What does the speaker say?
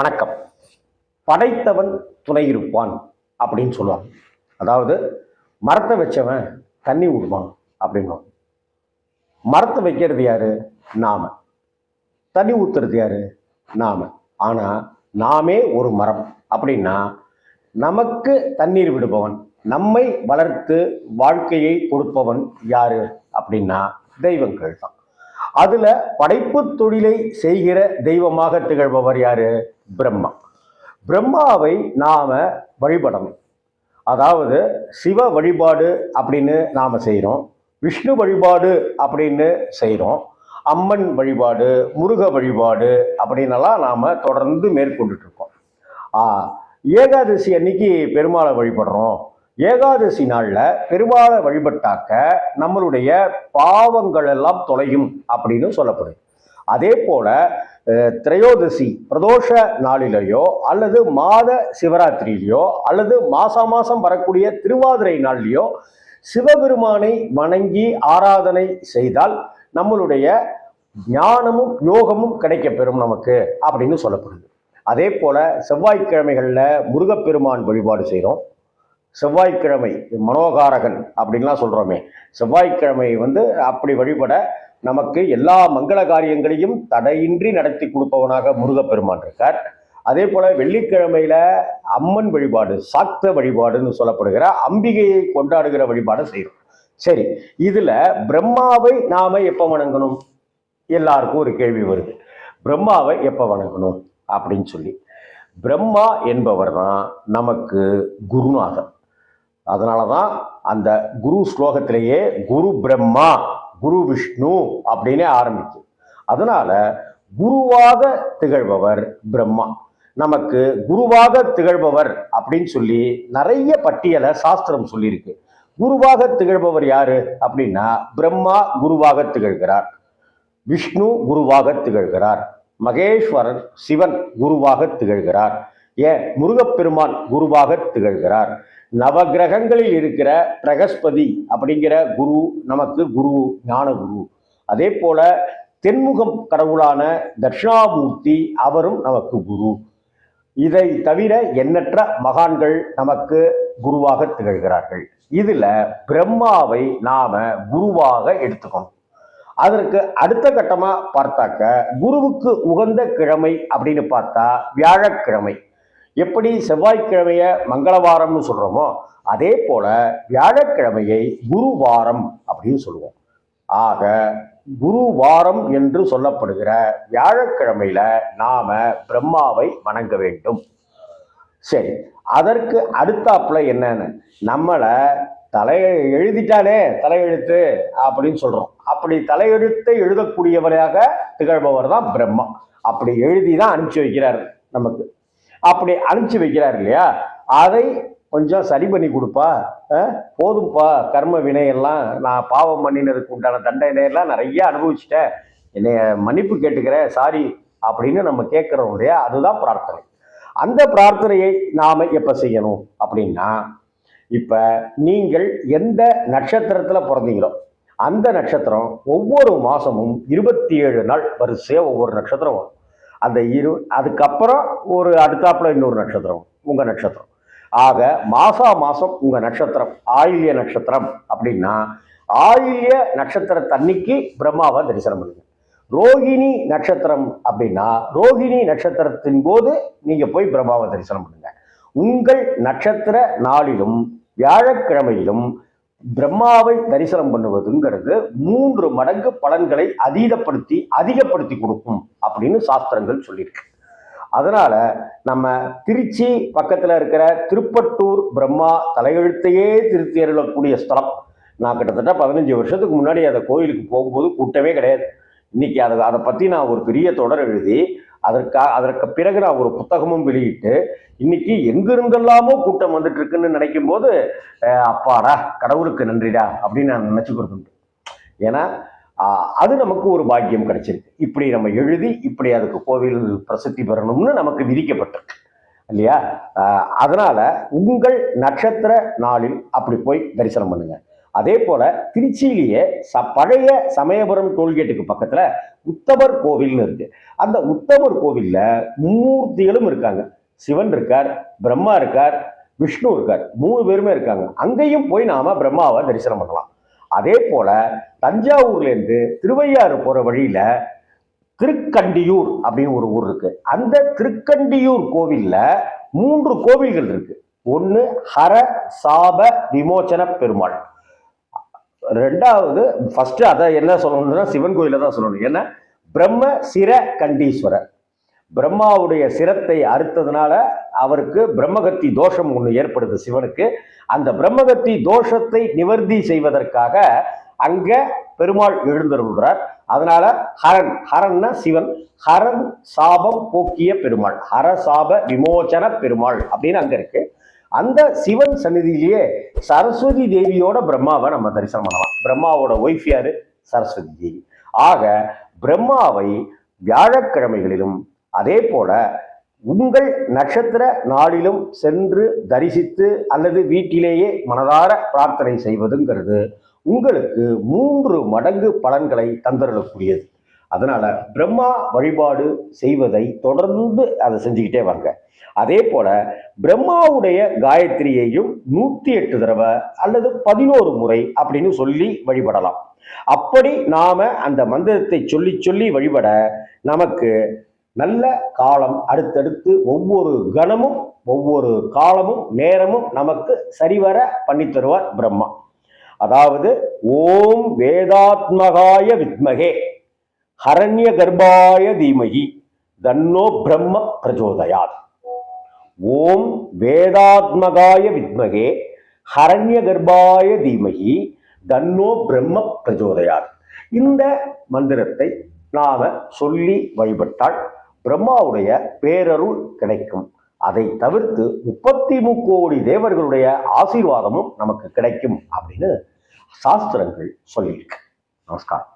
வணக்கம். படைத்தவன் துணை இருப்பான் அப்படின்னு சொல்லுவாங்க. அதாவது மரத்தை வச்சவன் தண்ணி விடுவான் அப்படின்னுவாங்க. மரத்தை வைக்கிறது யாரு? நாம. தண்ணி ஊத்துறது யாரு? நாம. ஆனா நாமே ஒரு மரம். அப்படின்னா நமக்கு தண்ணீர் விடுபவன் நம்மை வளர்த்து வாழ்க்கையை கொடுப்பவன் யாரு? அப்படின்னா தெய்வங்கள் தான் அதுல படைப்பு தொழிலை செய்கிற தெய்வமாக திகழ்பவர் யாரு? பிரம்மா. பிரம்மாவை நாம் வழிபடணும். அதாவது சிவ வழிபாடு அப்படின்னு நாம் செய்கிறோம் விஷ்ணு வழிபாடு அப்படின்னு செய்கிறோம் அம்மன் வழிபாடு முருக வழிபாடு அப்படின்னலாம் நாம் தொடர்ந்து மேற்கொண்டுட்ருக்கோம். ஏகாதசி அன்னைக்கு பெருமாளை வழிபடுறோம். ஏகாதசி நாளில் பெருமாளை வழிபட்டாக்க நம்மளுடைய பாவங்கள் எல்லாம் தொலையும் அப்படின்னு சொல்லப்படுது. அதே போல் திரையோதசி பிரதோஷ நாளிலேயோ அல்லது மாத சிவராத்திரியிலையோ அல்லது மாசம் மாசம் வரக்கூடிய திருவாதிரை நாளிலையோ சிவபெருமானை வணங்கி ஆராதனை செய்தால் நம்மளுடைய ஞானமும் யோகமும் கிடைக்கப்பெறும் நமக்கு அப்படின்னு சொல்லப்படுது. அதே போல செவ்வாய்க்கிழமைகளில் முருகப்பெருமான் வழிபாடு செய்கிறோம் செவ்வாய்க்கிழமை மனோகாரகன் அப்படின்லாம் சொல்கிறோமே செவ்வாய்க்கிழமை வந்து அப்படி வழிபட நமக்கு எல்லா மங்கள காரியங்களையும் தடையின்றி நடத்தி கொடுப்பவனாக முருகப்பெருமான் இருக்கார். அதே போல் வெள்ளிக்கிழமையில் அம்மன் வழிபாடு சாக்த வழிபாடுன்னு சொல்லப்படுகிற அம்பிகையை கொண்டாடுகிற வழிபாடு செய்கிறோம் சரி இதில் பிரம்மாவை நாம் எப்போ வணங்கணும்? எல்லாருக்கும் ஒரு கேள்வி வருது. பிரம்மாவை எப்போ வணங்கணும் அப்படின்னு சொல்லி. பிரம்மா என்பவர் தான் நமக்கு குருநாதன். அதனால தான் அந்த குரு ஸ்லோகத்திலேயே குரு பிரம்மா குரு விஷ்ணு அப்படின்னே ஆரம்பிக்கும் அதனால குருவாக திகழ்பவர் பிரம்மா. நமக்கு குருவாக திகழ்பவர் அப்படின்னு சொல்லி நிறைய பட்டியலை சாஸ்திரம் சொல்லியிருக்கு. குருவாக திகழ்பவர் யாரு அப்படின்னா பிரம்மா குருவாக திகழ்கிறார். விஷ்ணு குருவாக திகழ்கிறார். மகேஸ்வரன் சிவன் குருவாக திகழ்கிறார். ஏன்? முருகப்பெருமான் குருவாக திகழ்கிறார். நவகிரகங்களில் இருக்கிற பிரகஸ்பதி அப்படிங்கிற குரு நமக்கு குரு ஞான குரு. அதே போல தென்முகம் கடவுளான தட்சிணாமூர்த்தி அவரும் நமக்கு குரு. இதை தவிர எண்ணற்ற மகான்கள் நமக்கு குருவாக திகழ்கிறார்கள். இதுல பிரம்மாவை நாம குருவாக எடுத்துக்கணும். அதற்கு அடுத்த கட்டமா பார்த்தாக்க குருவுக்கு உகந்த கிழமை அப்படின்னு பார்த்தா வியாழக்கிழமை. எப்படி செவ்வாய்க்கிழமைய மங்களவாரம்னு சொல்றோமோ அதே போல வியாழக்கிழமையை குருவாரம் அப்படின்னு சொல்லுவோம். ஆக குருவாரம் என்று சொல்லப்படுகிற வியாழக்கிழமையில நாம பிரம்மாவை வணங்க வேண்டும். சரி அதற்கு அடுத்தாப்புல என்னன்னு நம்மளை தலை எழுதிட்டானே தலையெழுத்து அப்படின்னு சொல்றோம். அப்படி தலையெழுத்தை எழுதக்கூடியவராக திகழ்பவர் தான் பிரம்மா. அப்படி எழுதி தான் அனுப்பிச்சு வைக்கிறார் நமக்கு. அப்படி அனுப்பிச்சு வைக்கிறார் இல்லையா? அதை கொஞ்சம் சரி பண்ணி கொடுப்பா. போதும்ப்பா கர்ம வினையெல்லாம் நான் பாவம் பண்ணினதுக்கு உண்டான தண்டனையெல்லாம் நிறைய அனுபவிச்சிட்டேன். என்னைய மன்னிப்பு கேட்டுக்கிறேன் சாரி அப்படின்னு நம்ம கேட்குறோம் இல்லையா? அதுதான் பிரார்த்தனை. அந்த பிரார்த்தனையை நாம் எப்போ செய்யணும் அப்படின்னா இப்போ நீங்கள் எந்த நட்சத்திரத்தில் பிறந்தீங்களோ அந்த நட்சத்திரம் ஒவ்வொரு மாதமும் இருபத்தி ஏழு நாள் வரிசையாக ஒவ்வொரு நட்சத்திரம் வரும். அந்த இரு அதுக்கப்புறம் ஒரு அடுத்தாப்புல இன்னொரு நட்சத்திரம் உங்கள் நட்சத்திரம். ஆக மாசா மாதம் உங்கள் நட்சத்திரம் ஆயில்ய நட்சத்திரம் அப்படின்னா ஆயில்ய நட்சத்திரத்தன்னைக்கு பிரம்மாவை தரிசனம் பண்ணுங்க. ரோகிணி நட்சத்திரம் அப்படின்னா ரோகிணி நட்சத்திரத்தின் போது நீங்கள் போய் பிரம்மாவை தரிசனம் பண்ணுங்க. உங்கள் நட்சத்திர நாளிலும் வியாழக்கிழமையிலும் பிரம்மாவை தரிசனம் பண்ணுவதுங்கிறது மூன்று மடங்கு பலன்களை அதீதப்படுத்தி அதிகப்படுத்தி கொடுக்கும் அப்படின்னு சாஸ்திரங்கள் சொல்லியிருக்கு. அதனால நம்ம திருச்சி பக்கத்துல இருக்கிற திருப்பட்டூர் பிரம்மா தலையெழுத்தையே திருத்தி அருளக்கூடிய ஸ்தலம். நான் கிட்டத்தட்ட பதினஞ்சு வருஷத்துக்கு முன்னாடி அந்த கோயிலுக்கு போகும்போது கூட்டமே கிடையாது. இன்னைக்கு அதை அதை பற்றி நான் ஒரு பெரிய தொடர் எழுதி அதற்காக அதற்கு பிறகு நான் ஒரு புத்தகமும் வெளியிட்டு இன்னைக்கு எங்கிருந்தெல்லாமோ கூட்டம் வந்துட்டு இருக்குன்னு நினைக்கும் போது அப்பாடா கடவுளுக்கு நன்றிடா அப்படின்னு நான் நினச்சிக்கிறது உண்டு ஏன்னா அது நமக்கு ஒரு பாக்கியம் கிடைச்சிருக்கு. இப்படி நம்ம எழுதி இப்படி அதுக்கு கோவில் பிரசித்தி பெறணும்னு நமக்கு விதிக்கப்பட்டிருக்கு. இல்லையா? அதனால உங்கள் நட்சத்திர நாளில் அப்படி போய் தரிசனம் பண்ணுங்க. அதே போல திருச்சியிலேயே ச பழைய சமயபுரம் டோல்கேட்டுக்கு பக்கத்துல உத்தமர் கோவில்னு இருக்கு. அந்த உத்தமர் கோவில்ல மூர்த்திகளும் இருக்காங்க. சிவன் இருக்கார் பிரம்மா இருக்கார் விஷ்ணு இருக்கார். மூணு பேருமே இருக்காங்க. அங்கேயும் போய் நாம பிரம்மாவை தரிசனம் பண்ணலாம். அதே போல தஞ்சாவூர்ல இருந்து திருவையாறு போற வழியில திருக்கண்டியூர் அப்படின்னு ஒரு ஊர் இருக்கு. அந்த திருக்கண்டியூர் கோவில்ல மூன்று கோவில்கள் இருக்கு. ஒன்று ஹர சாப விமோச்சன பெருமாள். ரெண்டாவது ஃபர்ஸ்ட் அதை என்ன சொல்லணும்னா சிவன் கோயில தான் சொல்லணும். ஏன்னா பிரம்ம சிர கண்டீஸ்வரர். பிரம்மாவுடைய சிரத்தை அறுத்ததுனால அவருக்கு பிரம்மகத்தி தோஷம் ஒன்று ஏற்படுது சிவனுக்கு. அந்த பிரம்மகத்தி தோஷத்தை நிவர்த்தி செய்வதற்காக அங்க பெருமாள் எழுந்தருள்றார். அதனால ஹரன் ஹரன்னா சிவன் ஹரன் சாபம் போக்கிய பெருமாள் ஹர சாப விமோச்சன பெருமாள் அப்படின்னு அங்க இருக்கு. அந்த சிவன் சன்னதியிலேயே சரஸ்வதி தேவியோட பிரம்மாவை நம்ம தரிசனம் பண்ணலாம். பிரம்மாவோட ஒய்ஃப் யாரு? சரஸ்வதி தேவி. ஆக பிரம்மாவை வியாழக்கிழமைகளிலும் அதே போல உங்கள் நட்சத்திர நாளிலும் சென்று தரிசித்து அல்லது வீட்டிலேயே மனதார பிரார்த்தனை செய்வதுங்கிறது உங்களுக்கு மூன்று மடங்கு பலன்களை தந்தரக்கூடியது அதனால் பிரம்மா வழிபாடு செய்வதை தொடர்ந்து அதை செஞ்சுக்கிட்டே வாங்க. அதே போல பிரம்மாவுடைய காயத்ரியையும் நூற்றி எட்டு தடவை அல்லது பதினோரு முறை அப்படின்னு சொல்லி வழிபடலாம். அப்படி நாம அந்த மந்திரத்தை சொல்லி சொல்லி வழிபட நமக்கு நல்ல காலம் அடுத்தடுத்து ஒவ்வொரு கணமும் ஒவ்வொரு காலமும் நேரமும் நமக்கு சரிவர பண்ணி தருவார் பிரம்மா. அதாவது ஓம் வேதாத்மகாய வித்மகே. ஹரண்ய கர்ப்பாய தீமகி தன்னோ பிரம்ம பிரச்சோதயாத். ஓம் வேதாத்மகாய வித்மகே ஹரண்ய கர்ப்பாய தீமகி தன்னோ பிரம்ம பிரச்சோதயாத். இந்த மந்திரத்தை நாம சொல்லி வழிபட்டால் பிரம்மாவுடைய பேரருள் கிடைக்கும். அதை தவிர்த்து முப்பத்தி முக்கோடி தேவர்களுடைய ஆசீர்வாதமும் நமக்கு கிடைக்கும் அப்படின்னு சாஸ்திரங்கள் சொல்லியிருக்கு. நமஸ்காரம்.